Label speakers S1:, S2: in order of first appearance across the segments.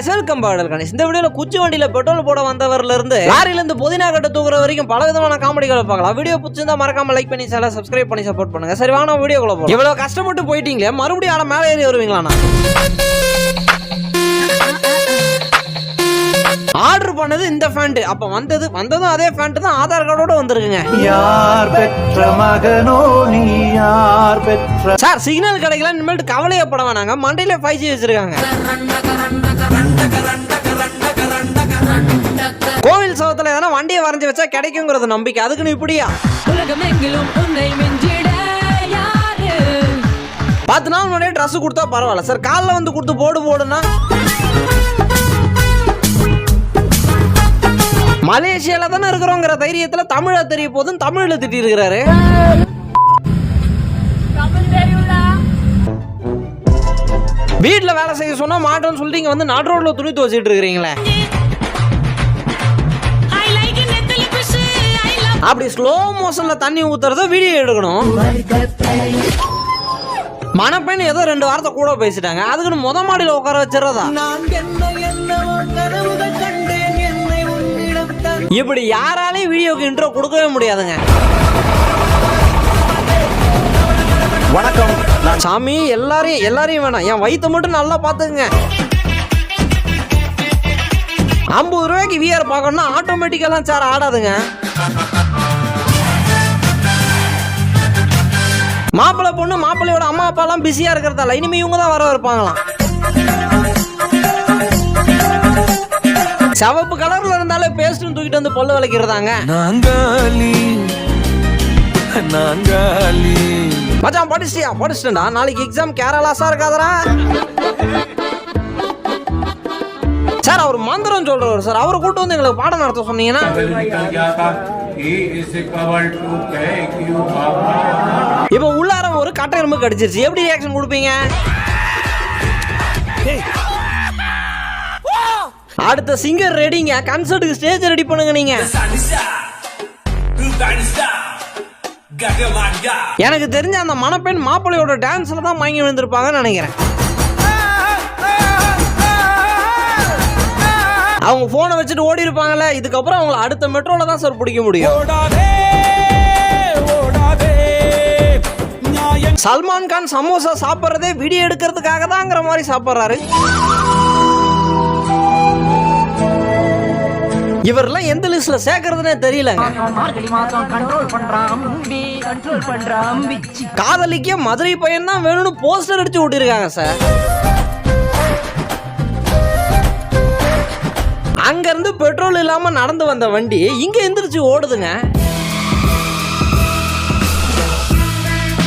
S1: Guys welcome பாடல் கணேஷ் இந்த வீடியோல குச்சி வண்டியில பெட்ரோல் போட வந்தவர்ல இருந்து லாரில இருந்து புதினா கட்ட தூக்குற வரைக்கும் பல விதமான காமெடிகளை பார்க்கலாம். வீடியோ பிடிச்சிருந்தா மறக்காம லைக் பண்ணி சேனல் சப்ஸ்கிரைப் பண்ணி சப்போர்ட் பண்ணுங்க. சரி வாங்க வீடியோ போலாம். இவ்வளவு கஷ்டப்பட்டு போயிட்டீங்களே மறுபடியும் ஆட மேலே ஏறி வருவீங்களாண்ணா ஆர்டர் பண்ணது இந்த ஃபேண்ட் அப்ப வந்தது வந்ததும் அதே ஃபேண்ட் தான் ஆதார் கார்டோட வந்திருக்குங்க.
S2: யார் பெற்ற மகனோ நீ யார் பெற்ற
S1: சார் சிக்னல் கிடைக்கல இனிமேல் கவலையப்பட வேணாங்க. மண்டையில ஃபைவ் ஜி வச்சிருக்காங்க. கோவில் சவத்துல எதனா வண்டியை வரைஞ்சு வச்சா கிடைக்குங்கிறது நம்பிக்கை. அதுக்குன்னு இப்படியா?
S3: உலகமெங்கிலும் உன்னை மிஞ்சிட யாரு?
S1: பத்து நாள் முன்னாடியே ட்ரெஸ் கொடுத்தா பரவாயில்ல. சார் காலைல வந்து கொடுத்து போடு போடுனா மலேசியால தானே இருக்கிறோங்கிற தைரியத்துல தமிழ தெரிய போதும் தமிழ்ல திட்டி இருக்கிறாரு. வீட்டில் வேலை செய்ய சொன்னால் மாட்டோம்னு சொல்லிட்டு இங்கே வந்து நாட்டு ரோட்டில் துணி துவச்சிட்டு இருக்கிறீங்களே. அப்படி ஸ்லோ மோஷன்ல தண்ணி ஊத்துறத வீடியோ எடுக்கணும். மணப்பெண் ஏதோ ரெண்டு வாரத்தை கூட பேசிட்டாங்க. அதுக்குன்னு முத மாடியில் உட்கார வச்சிடறதா? இப்படி யாராலையும் வீடியோக்கு இன்ட்ரோ கொடுக்கவே முடியாதுங்க.
S2: வணக்கம். நான்
S1: சாமி எல்லாரையும் எல்லாரையும் வேணாம். என் வயிற்றை மட்டும் நல்லா பார்த்துக்குங்க. ஐம்பது ரூபாய்க்கு விஆர் பார்க்கணும்னா ஆட்டோமேட்டிக்கெல்லாம் சார் ஆடாதுங்க. மாப்பிள்ளை பொண்ணு மாப்பிள்ளையோட அம்மா அப்பாலாம் பிஸியா இருக்கிறதால இனிமே இவங்க தான் வர இருப்பாங்களாம் சிவப்பு கலர்ல இருந்தாலே பேஸ்ட்னு தூக்கிட்டு வந்து பொல்ல விளக்கிறதாங்க
S2: நாங்காலி நாங்காலி
S1: மச்சான் படிச்சியா படிச்சுட்டா நாளைக்கு எக்ஸாம் கேரளாஸா இருக்காதரா சார் அவர் மந்திரம் சொல்றவர் சார் அவரை கூட்டு வந்து எங்களுக்கு பாடம் நடத்த சொன்னீங்கன்னா. இப்போ உள்ளார ஒரு கட்டை எறும்பு கடிச்சிருச்சு. எப்படி ரியாக்ஷன் கொடுப்பீங்க? அடுத்த சிங்கர் ரெடிங்க கன்சர்ட்டுக்கு ஸ்டேஜ் ரெடி பண்ணுங்க நீங்க. எனக்கு தெரிஞ்ச அந்த மணப்பெண் மாப்பிள்ளையோட டான்ஸ்ல தான் மயங்கி விழுந்திருப்பாங்கன்னு நினைக்கிறேன். அவங்க போனை வச்சுட்டு ஓடி இருப்பாங்கல்ல இதுக்கப்புறம் அவங்கள அடுத்த மெட்ரோல தான் சார் பிடிக்க முடியும். சல்மான் கான் சமோசா சாப்பிட்றதே வீடியோ எடுக்கிறதுக்காக தாங்கிற மாதிரி சாப்பிட்றாரு. இவரெல்லாம் எந்த லிஸ்ட்ல சேர்க்கறதுனே தெரியலங்க காதலிக்க மதுரை பையன் தான் வேணும்னு போஸ்டர் அடிச்சு விட்டிருக்காங்க சார் அங்க இருந்து பெட்ரோல் இல்லாம நடந்து வந்த வண்டி இங்க எந்திரிச்சு ஓடுதுங்க.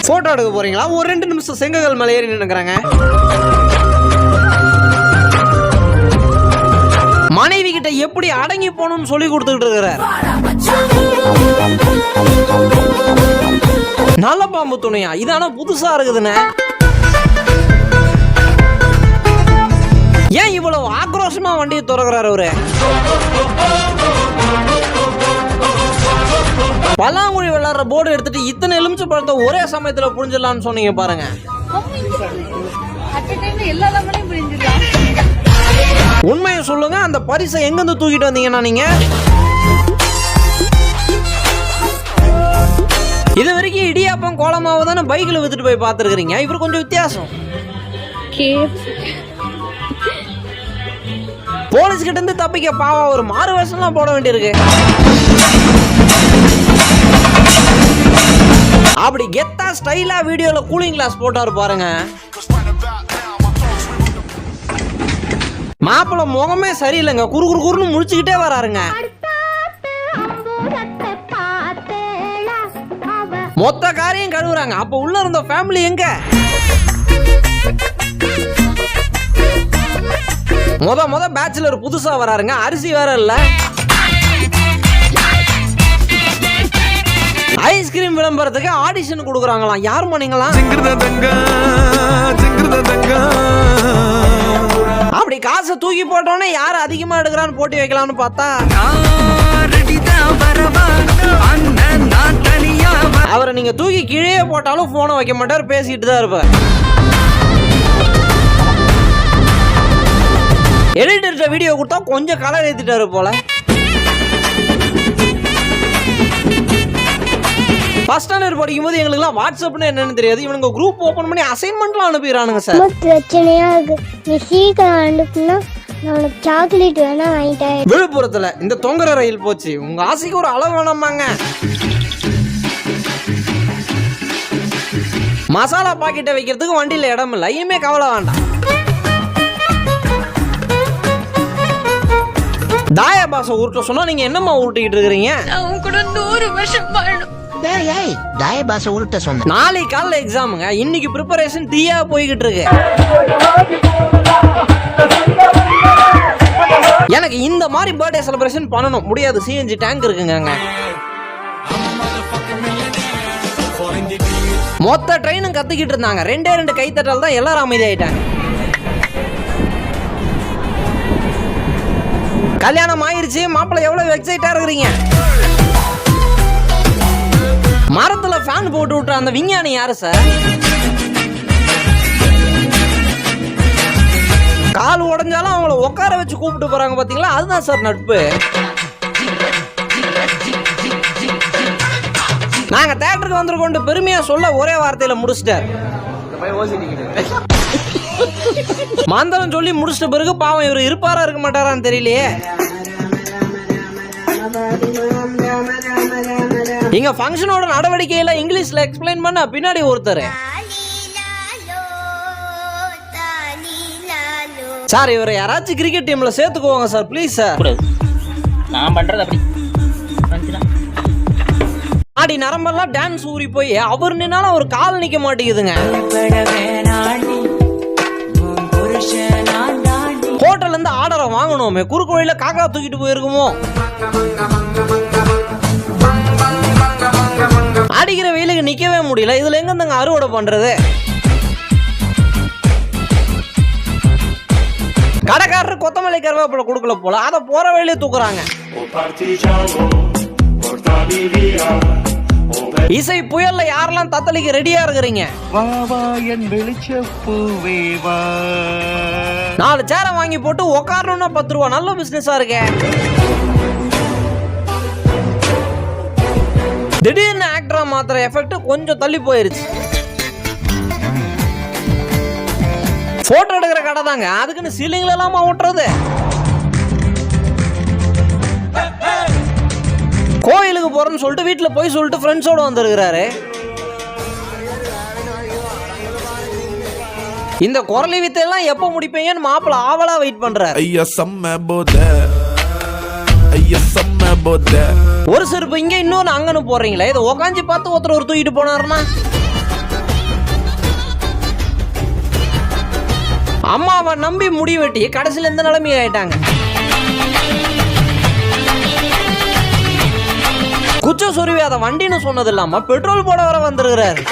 S1: போட்டோ எடுக்க போறீங்களா? ஒரு ரெண்டு நிமிஷம் செங்கல் மலை ஏறி நின்னுக்கிறாங்க. மனைவி கிட்ட எப்படி அடங்கி போகணும்னு சொல்லி கொடுத்துக்கிட்டு இருக்கிறார். நல்ல பாம்பு துணையா? இது ஆனா புதுசா இருக்குதுண்ணே ஏன் இவ்வளவு ஆக்ரோஷமா வண்டியை திறக்கிறாரு அவரு? பல்லாங்குழி விளாடுற போர்டு எடுத்துட்டு இத்தனை எலுமிச்சு பழத்தை ஒரே சமயத்துல புரிஞ்சிடலாம்னு சொன்னீங்க பாருங்க. உண்மையை சொல்லுங்க அந்த பரிசை எங்கிருந்து தூக்கிட்டு வந்தீங்கன்னா நீங்க? இது வரைக்கும் இடியாப்பம் கோலமாவை தானே பைக்கில் வித்துட்டு போய் பார்த்துருக்குறீங்க. இவர் கொஞ்சம் வித்தியாசம். போலீஸ் கிட்ட இருந்து தப்பிக்க பாவம் ஒரு மாறு வேஷம்லாம் போட வேண்டியிருக்கு. அப்படி கெத்தா ஸ்டைலா வீடியோல கூலிங் கிளாஸ் போட்டாரு பாருங்க. மாப்பிள்ள முகமே சரியில்லைங்க. குறு குறு குறுன்னு முடிச்சுக்கிட்டே வராருங்க. மொத்த காரியம் கழுவுறாங்க. அப்ப உள்ள இருந்த ஃபேமிலி எங்க? முத முத பேச்சுலர் புதுசா வராருங்க. அரிசி வேற இல்ல. ஐஸ்கிரீம் விளம்பரத்துக்கு ஆடிஷன் கொடுக்குறாங்களாம். யாருமா நீங்களாம்? அப்படி காசை தூக்கி போட்டோன்னே யார் அதிகமாக எடுக்கிறான்னு போட்டி வைக்கலாம்னு பார்த்தா அவரை நீங்க தூக்கி கீழே போட்டாலும் போனை வைக்க மாட்டார் பேசிட்டு தான் இருப்பார். எடிட்டர்கிட்ட வீடியோ கொடுத்தா கொஞ்சம் கலர் ஏற்றிட்டாரு போல. ஃபர்ஸ்ட் ஸ்டாண்டர்ட் படிக்கும்போது எங்களுக்குலாம் வாட்ஸ்அப்னு என்னன்னு தெரியாது. இவனுங்க குரூப் ஓபன் பண்ணி அசைன்மெண்ட்லாம் அனுப்பிடுறானுங்க சார்
S4: ரொம்ப பிரச்சனையா இருக்கு. நீ சீக்கிரம் அனுப்புனா நான் உனக்கு சாக்லேட் வேணா வாங்கிட்டேன்.
S1: விழுப்புரத்துல இந்த தொங்குற ரயில் போச்சு. உங்க ஆசைக்கு ஒரு அளவு வேணாமாங்க. மசாலா பாக்கெட்டை வைக்கிறதுக்கு வண்டியில இடம் இல்லை. இனிமே கவலை வேண்டாம். தாய பாச உருட்ட சொன்னா நீங்க என்னம்மா உருட்டிக்கிட்டு இருக்கிறீங்க?
S3: நான் உன் கூட நூறு வருஷம் வாழணும்.
S5: ஏய் ஏய் தாய பாச உருட்ட சொன்ன
S1: நாளைக்கு காலைல எக்ஸாமுங்க இன்னைக்கு ப்ரிப்பரேஷன் தீயா போய்கிட்டு இருக்கு. எனக்கு இந்த மாதிரி பர்த்டே செலிப்ரேஷன் பண்ணணும். முடியாது. சிஎன்ஜி டேங்க் இருக்குங்க மொத்த ட்ரெயினும் கத்திக்கிட்டு இருந்தாங்க. ரெண்டே ரெண்டு கைத்தட்டல் தான் எல்லாரும் அமைதியாயிட்டாங்க. கல்யாணம் ஆயிருச்சு. மாப்பிள்ளை எவ்வளவு எக்ஸைட்டா இருக்கிறீங்க? ஃபேன் போட்டு விட்ட அந்த விஞ்ஞானி யாரு சார் கால் உடஞ்சாலும் அவங்கள உட்கார வச்சு கூப்பிட்டு போறாங்க பாத்தீங்களா? அதுதான் சார் நட்பு. நாங்க தேட்டருக்கு வந்திருக்கோம் பெருமையா சொல்ல ஒரே வார்த்தையில முடிச்சிட்டார் மாந்தரம் சொல்லி முடிச்சிட்ட பிறகு பாவம் இவர் இருப்பாரா இருக்க மாட்டாரான்னு தெரியலையே. இங்க ஃபங்க்ஷனோட நடவடிக்கையில இங்கிலீஷ்ல எக்ஸ்பிளைன் பண்ண பின்னாடி ஒருத்தர். சார் இவரை யாராச்சும் கிரிக்கெட் டீம்ல சேர்த்துக்குவாங்க சார் ப்ளீஸ் சார்.
S6: நான் பண்றது அப்படி.
S1: ஆடி நரம்பெல்லாம் டான்ஸ் ஊறி போய் அவர் நின்னாலும் அவர் கால் நிக்க மாட்டேங்குதுங்க. ஹோட்டல்ல இருந்து ஆர்டரை வாங்கணுமே குறுக்கு வழியில காக்கா தூக்கிட்டு போயிருக்குமோ? வெயிலுக்கு நிக்கவே முடியல. இதுல எங்க அறுவடை பண்றது? கடைக்காரர் கொத்தமல்லி கருவேப்பிலை கொடுக்கல போல. அதை போற வழியிலே தூக்குறாங்க. இசை புயல்ல யாரெல்லாம் தத்தளிக்க ரெடியா இருக்கிறீங்க? நாலு சேரை வாங்கி போட்டு உக்காரணும்னா பத்து ரூபா. நல்ல பிசினஸா இருக்கே. திடீர்னு ஆக்டரா மாத்திர எஃபெக்ட் கொஞ்சம் தள்ளி போயிருச்சு. போட்டோ எடுக்கிற கடை தாங்க. அதுக்குன்னு சீலிங்ல எல்லாமா ஓட்டுறது கோயிலுக்கு போறேன்னு சொல்லிட்டு வீட்டில் போய் சொல்லிட்டு ஃப்ரெண்ட்ஸோட வந்திருக்கிறாரு. இந்த குரலி வித்தையெல்லாம் எப்போ முடிப்பீங்கன்னு மாப்பிள்ள ஆவலா வெயிட் பண்றாரு.
S2: ஐயா செம்ம போதை. ஐயா செம்ம போத.
S1: ஒரு செருப்பு இங்க இன்னொன்னு அங்கன்னு போடுறீங்களே. இதை உக்காஞ்சி பார்த்து ஒருத்தர் ஒரு தூக்கிட்டு போனாருன்னா? அம்மாவை நம்பி முடி வெட்டி கடைசியில் இருந்து நிலைமை ஆயிட்டாங்க. குச்ச சொருவி அதை வண்டின்னு சொன்னது இல்லாம பெட்ரோல் போட வர வந்திருக்கிறாரு.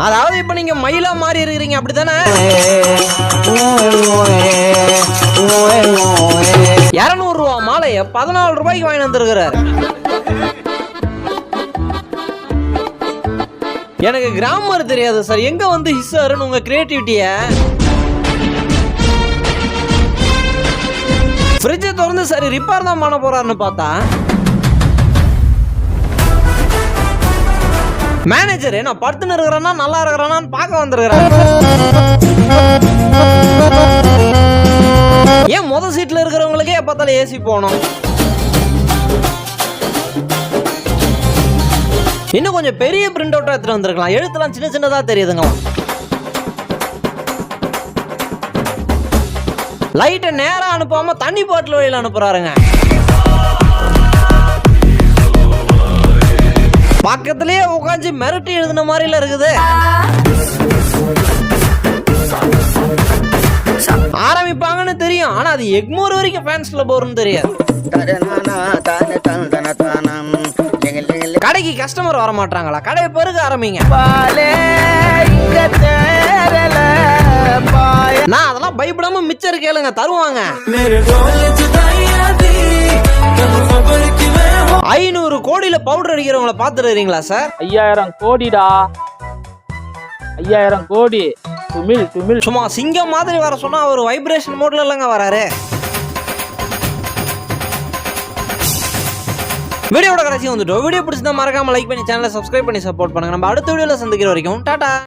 S1: அதாவது இப்ப நீங்க மயிலா மாறி இருக்கிறீங்க அப்படித்தானே? இருநூறு ரூபா மாலைய பதினாலு ரூபாய்க்கு வாங்கி வந்திருக்கிறாரு. எனக்கு கிராமர் தெரியாது சார். எங்க வந்து ஹிஸ்ஸாருன்னு உங்க கிரியேட்டிவிட்டிய ஃப்ரிட்ஜை திறந்து சரி ரிப்பேர் தான் பண்ண போறாருன்னு பார்த்தா மேனேஜர் நான் படுத்துன்னு இருக்கிறேன்னா நல்லா இருக்கிறேனான்னு பார்க்க வந்திருக்கிறேன் ஏன் முத சீட்டில் இருக்கிறவங்களுக்கே பார்த்தாலும் ஏசி போகணும்? இன்னும் கொஞ்சம் பெரிய பிரிண்ட் அவுட் எடுத்துட்டு வந்திருக்கலாம். எழுத்துலாம் சின்ன சின்னதா தெரியுதுங்க. லைட்டை நேராக அனுப்பாமல் தண்ணி பாட்டில் வழியில் அனுப்புகிறாருங்க பக்கத்திலேயே உட்காந்து மிரட்டி எழுதின மாதிரில இருக்குது. ஆரம்பிப்பாங்கன்னு தெரியும். ஆனா அது எக்மோர் வரைக்கும் ஃபேன்ஸ்ல போறோம்னு தெரியாது. கடைக்கு கஸ்டமர் வர மாட்டாங்களா? கடையை பெருக ஆரம்பிங்க. நான் அதெல்லாம் பயப்படாம மிச்சர் கேளுங்க தருவாங்க. ஐநூறு கோடியில பவுடர் அடிக்கிறவங்கள பாத்துட்டு இருக்கீங்களா சார்
S6: ஐயாயிரம் கோடிடா. ஐயாயிரம் கோடி. துமிழ் துமிழ்
S1: சும்மா சிங்கம் மாதிரி வர சொன்னா அவர் வைப்ரேஷன் மோட்ல இல்லைங்க வராரு. வீடியோட கடைசி வந்துட்டோம். வீடியோ பிடிச்சிருந்தா மறக்காம லைக் பண்ணி சேனலை சப்ஸ்கிரைப் பண்ணி சப்போர்ட் பண்ணுங்க. நம்ம அடுத்த வீடியோல சந்திக்கிற வரைக்கும் டாடா!